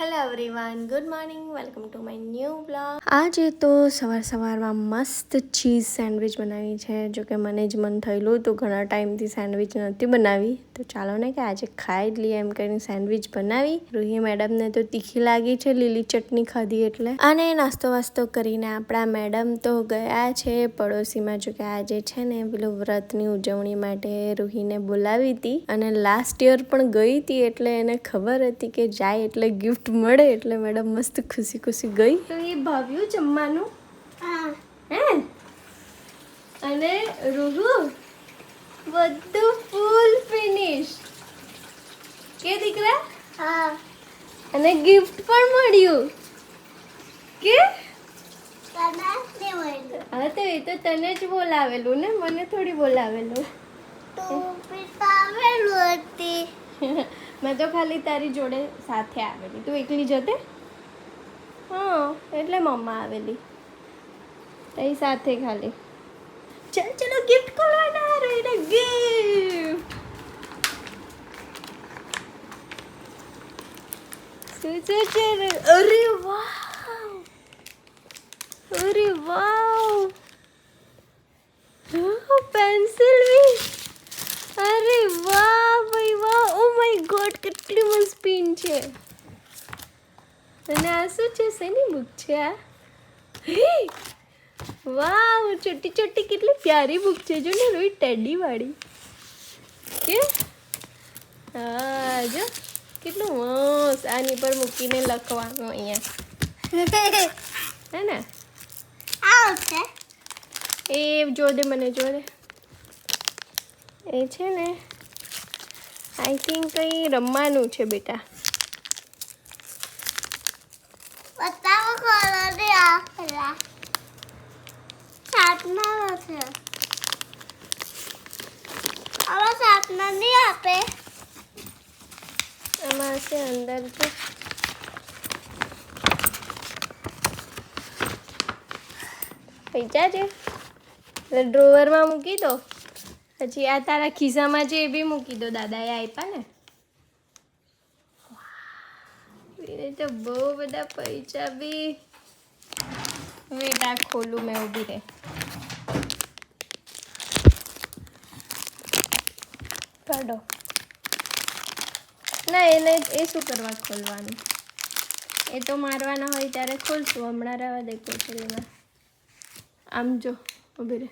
Hello everyone good morning welcome to my new blog આજે તો સવાર સવારમાં મસ્ત ચીઝ સેન્ડવિચ બનાવી છે. જો કે મને જ મન થયેલું તો ઘણા ટાઈમથી સેન્ડવિચ નથી બનાવી. તો ચાલો ને કે આજે ખાઈ જ લઈએ એમ કરીને સેન્ડવિચ બનાવી. રૂહી મેડમને તો તીખી લાગી છે, લીલી ચટણી ખાધી એટલે. અને નાસ્તો વાસ્તો કરીને આપણા મેડમ તો ગયા છે પડોશીમાં. જો કે આજે છે ને પેલું વ્રતની ઉજવણી માટે રૂહીને બોલાવી હતી. અને લાસ્ટ યર પણ ગઈ હતી એટલે એને ખબર હતી કે જાય એટલે ગિફ્ટ મળે. એટલે મેડમ મસ્ત ખુશી ખુશી ગઈ. તો એ ભાવ્યું જમવાનું? હે. અને રૂહુ બધું ફૂલ ફિનિશ કે દીકરા? અને ગિફ્ટ પણ મળ્યું. કે? હા તો એ તો તને જ બોલાવેલું ને? મને થોડી બોલાવેલું. મેં તો ખાલી તારી જોડે સાથે આવેલી. તું એકલી જતે? હા, એટલે મમ્મા આવેલી. તારી સાથે ખાલી. ચાલ, ચલો ગિફ્ટ ખોલવાના, રહીને ગિફ્ટ શું છે રે? અરે વાવ! અરે વાવ! પેન્સિલ બી અરે વાહ ભાઈ વાહ ઓ માય ગોડ કેટલી મસ્ત પિન છે. અને આ શું છે? શેની બુક છે આ! વાવ છોટી છોટી કેટલી પ્યારી બુક છે. જો ને રોઈ ટેડી વાળી. કે? હા જો. કેટલું મસ્ત આની પર મૂકીને લખવાનું અહીંયા. હે ને? એ જો દે મને જો દે. એ છે ને આઈ થિંક કંઈ રમવાનું છે બેટા. બતાવો કલર ને આ પેલા સાતના છે હવે સાતના નહીં આપે. આમાં છે અંદર છે. પૈસા છે? ડ્રોવરમાં મૂકી દો. પછી આ તારા ખિસ્સામાં છે એ બી મૂકી દો. દાદાએ આપ્યા ને? તો બહુ બધા પૈસા બી વેટ આ ખોલું મેં ઊભી રહે. કાઢો. ના એને એ શું કરવા ખોલવાનું? એ તો મારવાના હોય ત્યારે ખોલશું. હમણાં રહેવા દે કોચરીમાં આમ જો ઊભી રહે.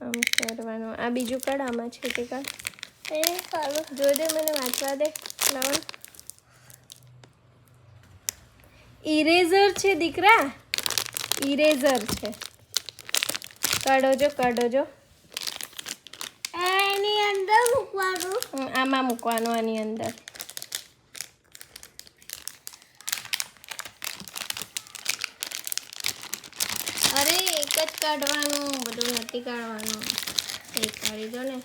આમ કરવાનું. આ બીજું આમાં છે તે કાઢ. એ સારું જો દે મને વાંચવા દે. નવન ઇરેઝર છે દીકરા? ઇરેઝર છે. કાઢો જો કાઢો જો એની અંદર મૂકવાનું. આમાં મૂકવાનું આની અંદર. અરે એક જ કાઢવાનું બધું નથી કાઢવાનું. એક કાઢી દો ને.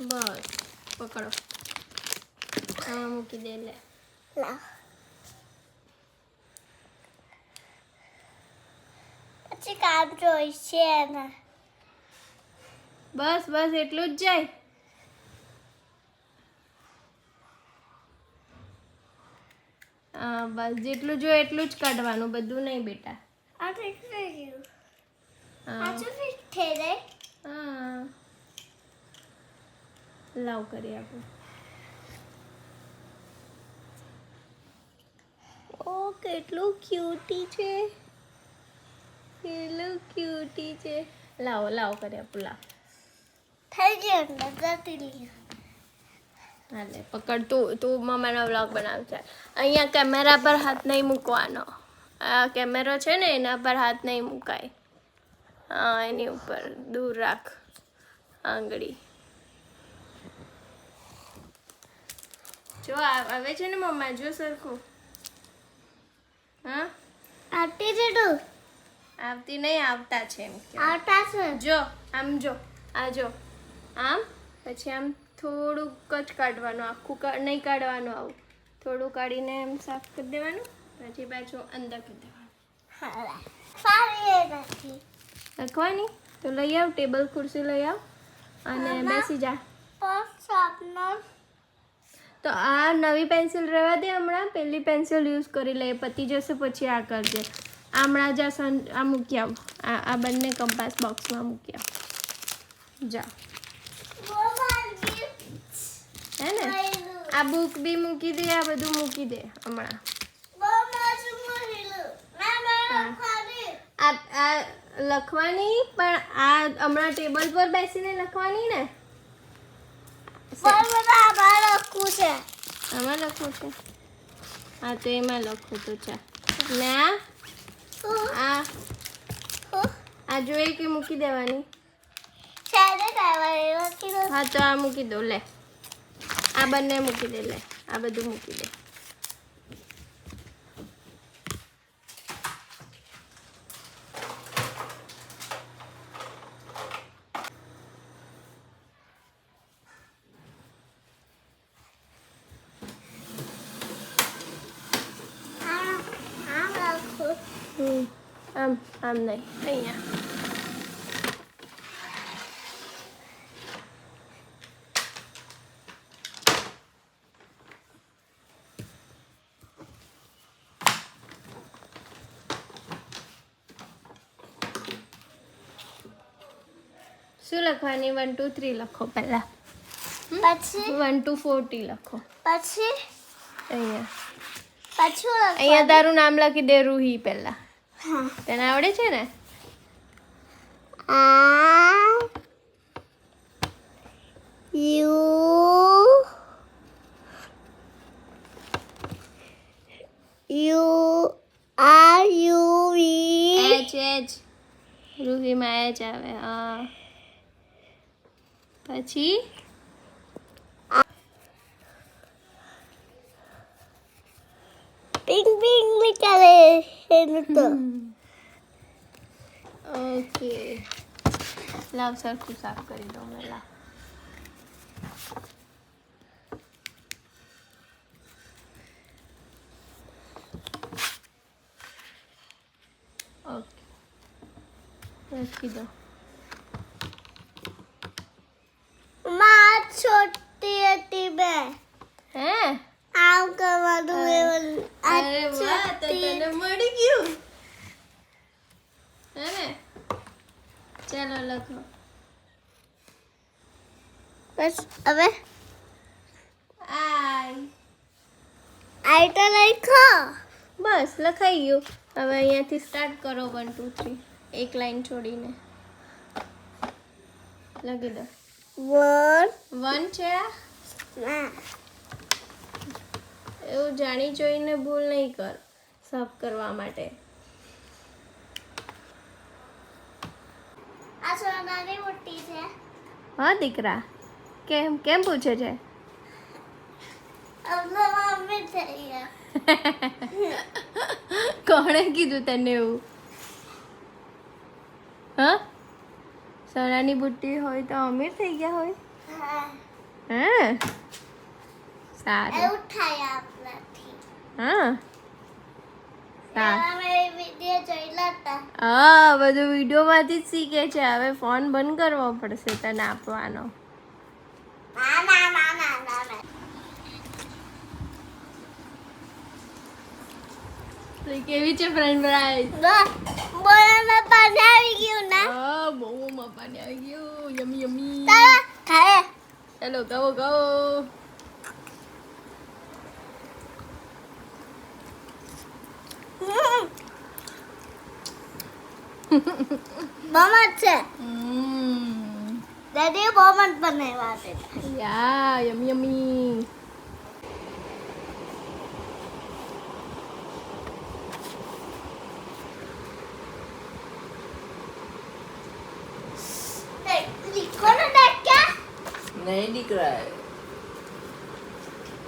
બસ પકડો. આમાં મૂકી દે લે. લા કામ જોઈશે એને બસ બસ એટલું જ જાય. બસ જેટલું જોઈએ એટલું જ કાઢવાનું બધું નહીં બેટા. આ ગયું. હા. આ શું ફિક્સ થઈ જાય. હા. લાવ કરી આપું. ઓ કેટલું ક્યુટી છે. કેટલું ક્યુટી છે લાવો લાવો કર્યા આપો લાવ. થઈ ગયું જતી રહી હાલે પકડ. તું તું મમ્માનો વ્લોગ બનાવશે અહીંયા કેમેરા પર હાથ નહીં મૂકવાનો. આ કેમેરો છે ને એના પર હાથ નહીં મુકાય. હા એની ઉપર દૂર રાખ. આંગળી. જો આવે છે ને મમ્મા જો સરખું હા આટી છે તું આવતી નહીં આવતા છે એમ કે આવતા છે. જો આમ જો આ જો. આમ પછી આમ થોડુંક જ કાઢવાનું આખું નહીં કાઢવાનું આવું. થોડું કાઢીને એમ સાફ કરી દેવાનું પછી પાછું અંદર કરી દેવાનું. લખવાની તો લઈ આવ ટેબલ ખુરશી લઈ આવ અને બેસી જા. તો આ નવી પેન્સિલ રહેવા દે હમણાં. પેલી પેન્સિલ યુઝ કરી લઈએ પતી જશે પછી આ કરજે. આ હમણાં જા સન આ મૂકી આવ આ આ બંને કંપાસ બોક્સમાં મૂકી આવ જા હે ને? આ બુક બી મૂકી દે, આ બધું મૂકી દે હમણાં. આ લખવાની, પણ આ હમણાં ટેબલ પર બેસીને લખવાની ને? આમાં લખવું છે. હા, તો એમાં લખું તો ચા. ને? આ. આ જોઈએ કે મૂકી દેવાની. હા તો આ મૂકી દો લે. આ બંને મૂકી દે લે. આ બધું મૂકી દે. આમ આમ નહીં અહીંયા શું લખવાની વન ટુ થ્રી લખો પહેલા. પછી? વન ટુ ફોર્ટી લખો. પછી? અહીંયા. પાછું અહીંયા તારું નામ લખી દે રૂહી પહેલા. તને આવડે છે ને? આ U U R U V H H. રૂહીમાં H આવે હા. પછી? પિંગ નીકળે એનું તો ઓકે લાવ સરખું સાફ કરી દઉં મેં લાવ ઓકે રાખી દો માં છોટી હતી બે હે આમ કરવાનું એવું આ અરે વાહ તો છોટી તને મળી ગયું હે ને ચાલો લખો. બસ હવે? આઈ. આઈ તો લખો. બસ લખાઈ ગયું. હવે અહીંયાથી સ્ટાર્ટ કરો વન ટુ થ્રી એક લાઈન છોડીને. લખી દો. વન વન છે? એવું જાણી જોઈને ભૂલ નહીં કર. સાફ કરવા માટે આ સોનાની મોટી છે હા દીકરા. કેમ કેમ પૂછે છે? કોણે કીધું તને એવું? હા? સોનાની બુટ્ટી હોય તો અમીર થઈ ગયા હોય? હા. હા? સારું. હા સારું અમે વીડિયો જોયેલા હતા હા બધું વિડીયોમાંથી જ શીખે છે. હવે ફોન બંધ કરવો પડશે તને આપવાનો. કેવી છે ફ્રેન્ડ ફ્રાઈઝ બોલામાં પાણી આવી ગયું ના? હા બહુ પાણી આવી ગયું. યમી યમી. ખાય ચાલો કહો કહો. બમત છે હમ દાદી બમત બનાવ્યા છે યા યમી યમી लिखो ना देख क्या नहीं दिख रहा है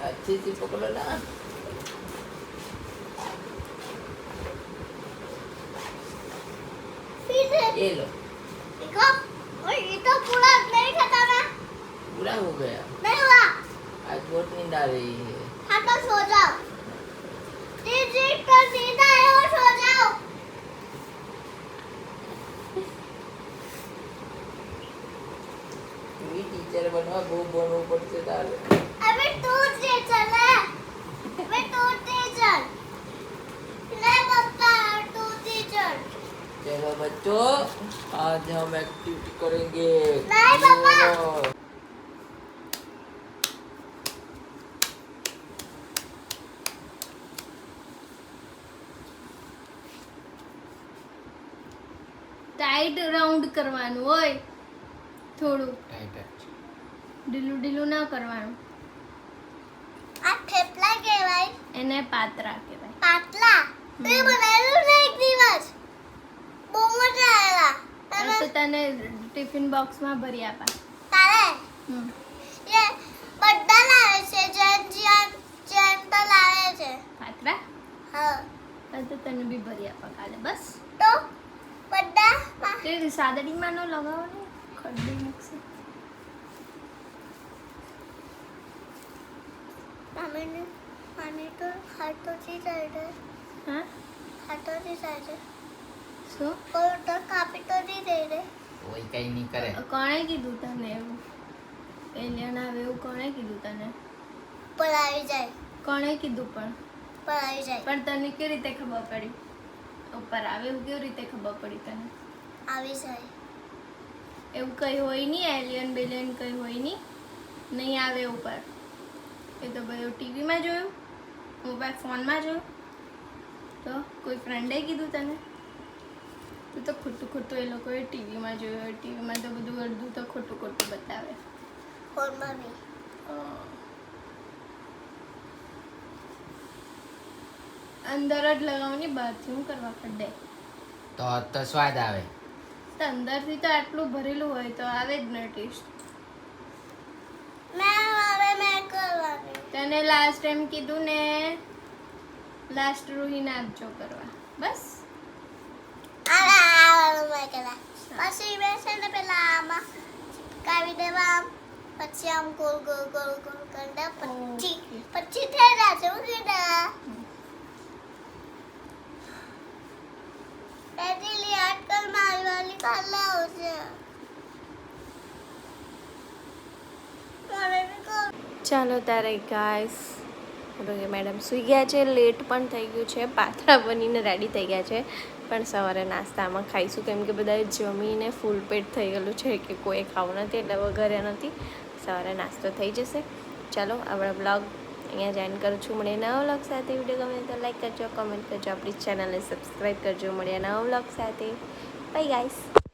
अच्छे से पकड़ो ना ये लो देखो और ये तो पूरा नहीं खाता ना पूरा हो गया नहीं हुआ आज बहुत नींद आ रही है हाँ तो सो जाओ दीदी तो सीधा है और सो जाओ टीचर बनवा वो बनू पड़ते तारे अबे तू टीचर आज हम एक्टिविटी करेंगे नहीं, पापा। और ટાઈટ રાઉન્ડ કરવાનું હોય થોડું ઢીલું ઢીલું ના કરવાનું આ થેપલા કહેવાય એને પાતરા કહેવાય પાટલા તે બનાવેલું તો તને ટિફિન બોક્સમાં ભરી આપા. તારે. એ બધા લાવે છે જેમ જેમ જેમ તો લાવે છે. પાતરા? હા. તો તને બી ભરી આપા કાલે બસ? તો બધા માં તે સાદડીમાં ને લગાવવાનું? ખડડી મૂકશે. મામીને મામી તો હાથોથી જાય છે હા? હાથોથી જાય છે શું? દે રે. નહીં કોણે કીધું તને એવું? એલિયન આવે એવું કોણે કીધું તને? પણ આવી જાય. કોણે કીધું પણ? પણ આવી જાય. પણ તને કેવી રીતે ખબર પડી? ઉપર આવે એવું કેવી રીતે ખબર પડી તને? આવી જાય. એવું કંઈ હોય નહીં એલિયન બેલિયન કંઈ હોય નહીં. નહીં આવે ઉપર. એ તો ભાઈ ટીવીમાં જોયું મોબાઈલ ફોનમાં જોયું. તો કોઈ ફ્રેન્ડે કીધું તને? બધું તો ખોટું ખોટું એ લોકોએ ટીવીમાં જોયું ટીવીમાં તો બધું અડધું તો ખોટું ખોટું બતાવે. અંદર જ લગાવની બહારથી હું કરવા પડે. તો તો સ્વાદ આવે. તો અંદરથી તો આટલું ભરેલું હોય તો આવે જ ન ટેસ્ટ. તને લાસ્ટ ટાઈમ કીધું ને લાસ્ટ રૂહી આપજો કરવા. બસ. પછી મેં છે ને પેલા આમાં ચીપકાવી દેવા, પછી આમ ગોલ ગોલ ગોલ ગોલ કરી પછી પછી થઈ જશે હું કીધા પેલી આજકાલ મારી વાલી કાલે આવશે મને બી કહો ચાલો તારે ગાઈસ રોહિત મેડમ સૂઈ ગયા છે લેટ પણ થઈ ગયું છે, પાથરા બનીને રેડી થઈ ગયા છે. પણ સવારે નાસ્તામાં ખાઈશું, કેમ કે બધા જમીને ફૂલ પેટ થઈ ગયેલું છે કે કોઈ ખાવું નથી એટલે વગરે નથી. સવારે નાસ્તો થઈ જશે. ચાલો, આપણે બ્લોગ અહીંયા જોઈન કરું છું. મળીએ નવા બ્લોગ સાથે. વીડિયો ગમે તો લાઈક કરજો કમેન્ટ કરજો, આપણી ચેનલને સબસ્ક્રાઈબ કરજો. મળીએ નવા બ્લોગ સાથે. Bye guys